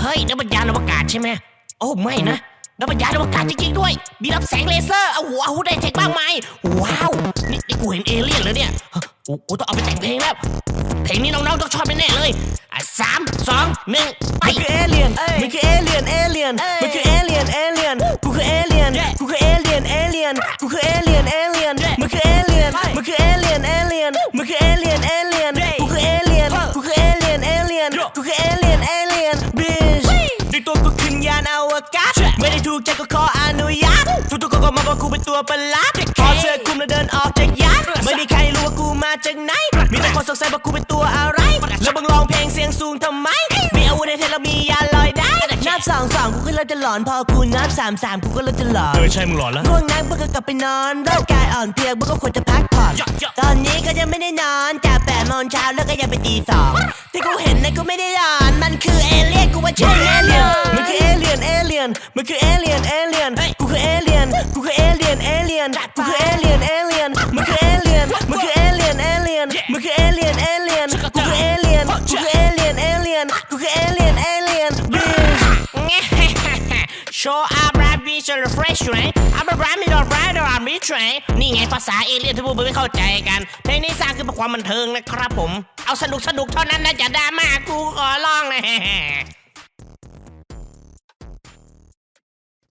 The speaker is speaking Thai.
เฮ้ยนั่นมันยานอวกาศใช่ไหมโอ้ไม่นะนั่นมันยานอวกาศจริงๆด้วย มีรับแสงเลเซอร์เอาหัวเอาได้เทคบ้างไหมว้าว นี่นี่กูเห็นเอเลี่ยนแล้วเนี่ยเฮ้ยกูกูต้องเอาไปแต่งเพลงแล้ว เพลงนี้น้องๆต้องชอบแน่ๆเลยอะสามสองหนึ่งไปมันคือเอเลี่ยนมันคือเอเลี่ยนเอเลี่ยนมันคือเอเลี่ยนเอเลี่ยนกูคือเอเลี่ยนกูคือเอเลี่ยนเอเลี่ยนกูคือเอเลี่ยนเอเลี่ยนมันคือเอเลี่ยนมันคือเอเลี่ยนเอเลี่ยนมันคือเอเลี่ยนานอวกาศไม่ได้ถูกใจก็ขออนุญาตทุกๆคนก็มาบอกกูเป็นตัวประหลาดพอเสื้อคลุมแล้วเดินออกจากยานไม่มีใครรู้ว่ากูมาจากไหน มีแต่คนสงสัยว่ากูเป็นตัวอะไร แล้วมึงร้องเพลงเสียงสูงทำไม มีอาวุธในเทแล้วมียานลอยได้นับสองสองกูก็เริ่มจะหลอนพอกูนับสามสามกูก็เริ่มจะหลอนเออใช่มึงหลอนแล้วง่วงนักมึงก็กลับไปนอนร่างกายอ่อนเพลียมึงก็ควรจะพักผ่อนยะยะตอนนี้ก็ยังไม่ได้นอนจากแปดโมงเช้าแล้วก็ยังไปตีสองที่กูเห็นนะกูไม่ได้หลอนมันคือเอเลี่ยนกูว่าใช่เอเลี่ยนมันคือเอเลี่ยนเอเลี่ยนมันคือเอเลี่ยนเอเลี่ยนกูคือเอเลี่ยนกูคือเอเลี่ยนเอเลี่ยนกูคือเอเลี่ยนเอเลี่ยนมันคือเอเลี่ยนมันคือเอเลี่ยนเอเลี่ยนมันคือเอเลี่ยนเอเลี่ยนกูคือเอเลี่ยนกูคือเอเลี่ยนเอเลี่ยนกูคือเอเลี่ยนเอเลี่ยนบิชโชว์อาบราบิชลเฟรชไหนอาบราบิชลไรดอร์มิชไหนนี่ไงภาษาเอเลี่ยนที่พวกมึงไม่เข้าใจกันเพลงนี้สร้างขึ้นเพื่อความบันเทิงนะครับผม เอาสนุกสนุกๆเท่านั้นนะจะดราม่ากูขอร้องนะ